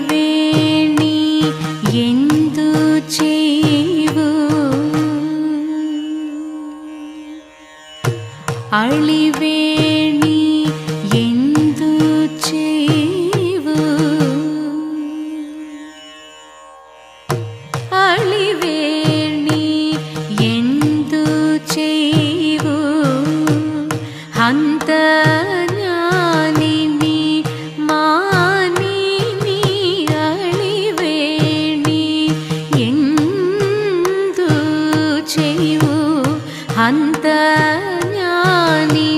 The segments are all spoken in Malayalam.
அழிவேணி எந்து சே அழிவே सिद्धान्त ज्ञानी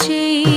心。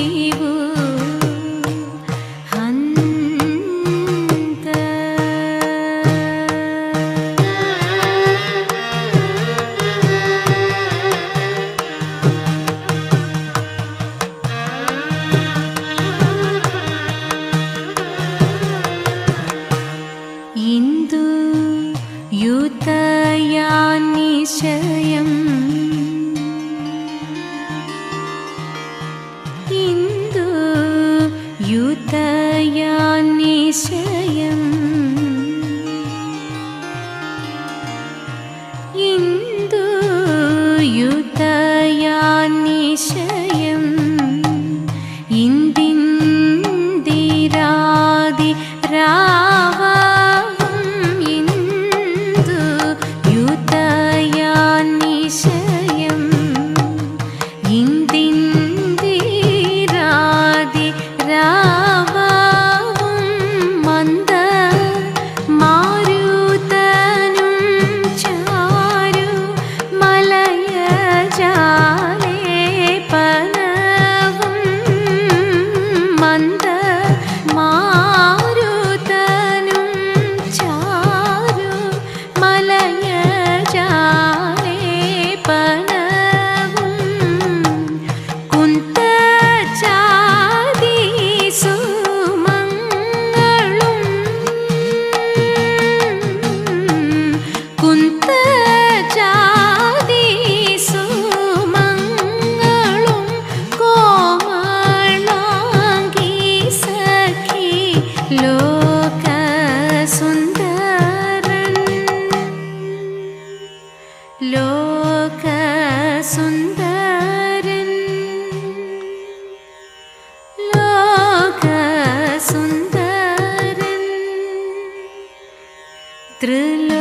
त्रिलोकसुन्दर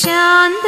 ശാന്ത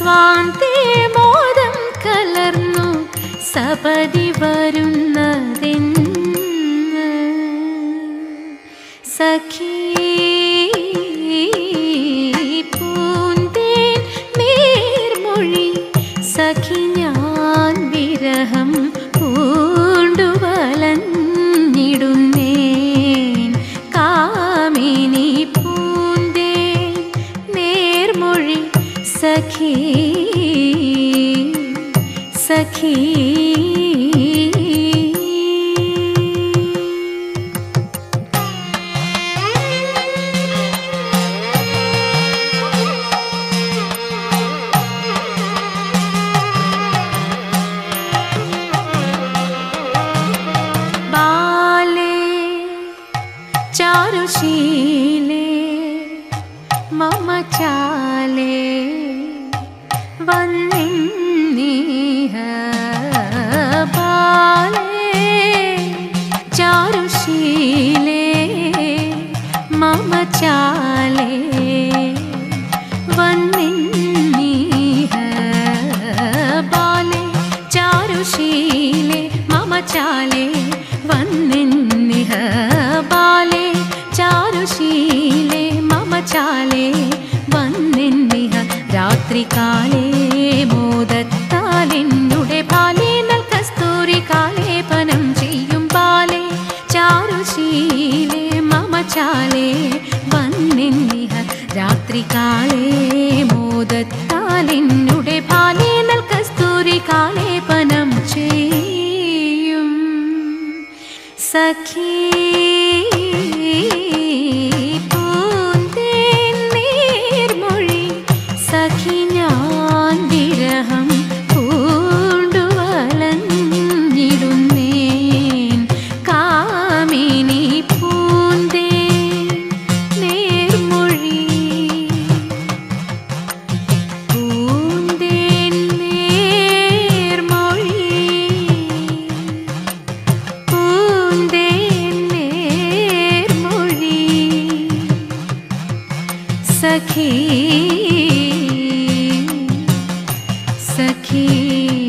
സ്വാന്തേ മോദം കലർന്നു സപതി വരുന്നതെന്ന്. സഖീ सखी सखी। बाले चारु मम चा ചാരുശീലേ മമ ചാലേ വന്നിന്നിഹ രാത്രികാലേ പാലേ നൽ കാലേപനം ചെയ്യും പാലേ ചാരുശീലേ മമ ചാലേ വന്നിന്നിഹ രാത്രികാലേ മോദത്താലിന്നുടെ പാലേ നൽ കസ്തൂരി കാലേപനം ചെയ്യും. സഖീ Thank you.